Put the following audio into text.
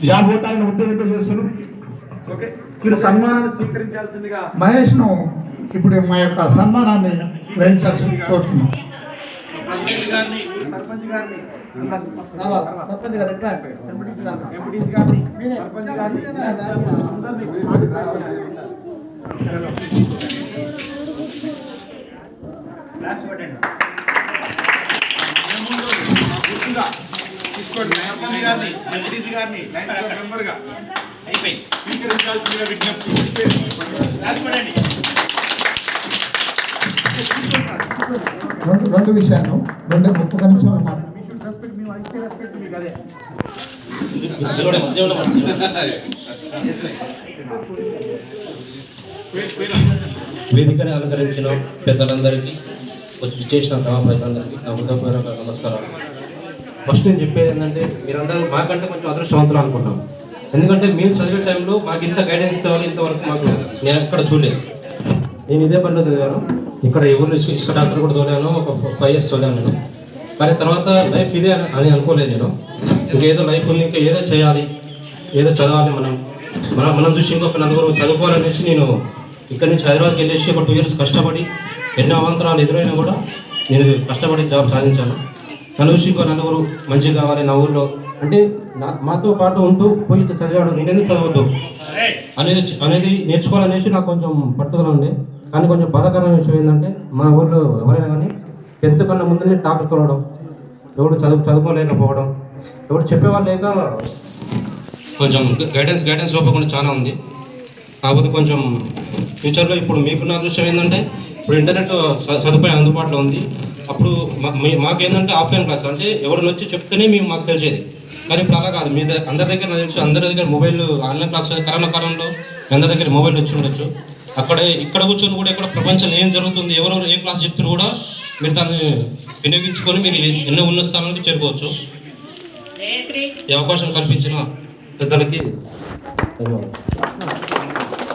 Job కొట్టాలని ఉద్దేశంతో చేస్తున్నాం ఓకే మీరు సన్మానాన్ని స్వీకరించాల్సిందిగా మహేష్ను ఇప్పుడు మా యొక్క సన్మానాన్ని గ్రహించాల్సింది కోరుతున్నాం ప్రెసిడెంట్ గారిని తీసుకోండి. సర్పంచ్ గారిని ఎంపీటీసీ గారిని లైన్ మెంబర్గా. అయిపోయి స్వీకరించాల్సిందిగా విజ్ఞప్తి. రెండు రెండు విషయాలు. రెండు ఒక్క నిమిషాలు మాట రెస్పెక్ట్ మేము ఇచ్చే రెస్పెక్ట్ మీకు అదే వేదికని అలంకరించిన పెద్దలందరికీ వచ్చి చేసిన గ్రామ ప్రజలందరికీ నా హృదయపూర్వక నమస్కారాలు. ఫస్ట్ నేను చెప్పేది ఏంటంటే మీరందరూ మాకంటే కొంచెం అదృష్టవంతులు అనుకుంటాం. ఎందుకంటే మేము చదివే టైంలో మాకు ఇంత గైడెన్స్ ఇచ్చేవాళ్ళు ఇంతవరకు మాకు నేను ఎక్కడ చూడలేదు. నేను ఇదే పనిలో చదివాను. ఇక్కడ ఎవరు ఇసుక ఇసుక డాక్టర్ కూడా తోలాను ఒక ఫైవ్ ఇయర్స్ తోలాను నేను. కానీ తర్వాత లైఫ్ ఇదే అని- అనుకోలేదు నేను. ఇంకేదో లైఫ్ ఉంది ఇంకా ఏదో చేయాలి ఏదో చదవాలి మనం. మనం మనం చూసి ఇంకొక నలుగురు చదువుకోవాలనేసి నేను ఇక్కడి నుంచి హైదరాబాద్కి వెళ్ళేసి ఒక టూ ఇయర్స్ కష్టపడి ఎన్నో అవాంతరాలు ఎదురైనా కూడా నేను కష్టపడి జాబ్ సాధించాను. ఇంకో నలుగురు మంచిగా కావాలి నా ఊర్లో. అంటే నా మాతో పాటు ఉంటూ పోయి చదివాడు నేనెందుకు చదవద్దు? అనేది అనేది నేర్చుకోవాలనేసి నాకు కొంచెం పట్టుదల ఉండే. కానీ కొంచెం బాధాకరమైన విషయం ఏంటంటే మా ఊర్లో ఎవరైనా కానీ టెన్త్ కన్నా ముందునే డాక్టర్ తోలడం ఎవడు చదువు చదువుకోలేకపోవడం ఎవడు చెప్పేవాళ్ళు లేక కొంచెం గైడెన్స్ గైడెన్స్ లోపకుండా చాలా ఉంది. కాకపోతే కొంచెం ఫ్యూచర్లో ఇప్పుడు మీకున్న అదృష్టం ఏంటంటే ఇప్పుడు ఇంటర్నెట్ స- సదుపాయం అందుబాటులో ఉంది. అప్పుడు మా- మీ- మాకేంటంటే ఆఫ్లైన్ క్లాస్ అంటే ఎవరిని వచ్చి చెప్తేనే మేము మాకు తెలిసేది. కానీ ఇప్పుడు అలా కాదు. మీ అందరి దగ్గర తెలుసు. అందరి దగ్గర మొబైల్ ఆన్లైన్ క్లాస్ కరోనా కాలంలో మీ అందరి దగ్గర మొబైల్ వచ్చి ఉండొచ్చు. అక్కడే ఇక్కడ కూర్చొని కూడా ఇక్కడ ప్రపంచంలో ఏం జరుగుతుంది ఎవరెవరు ఏ క్లాస్ చెప్తారు కూడా మీరు దాన్ని వినియోగించుకొని మీరు ఎన్నో ఉన్న స్థానానికి చేరుకోవచ్చు. ఈ అవకాశం కల్పించిన పెద్దలకి ధన్యవాదాలు.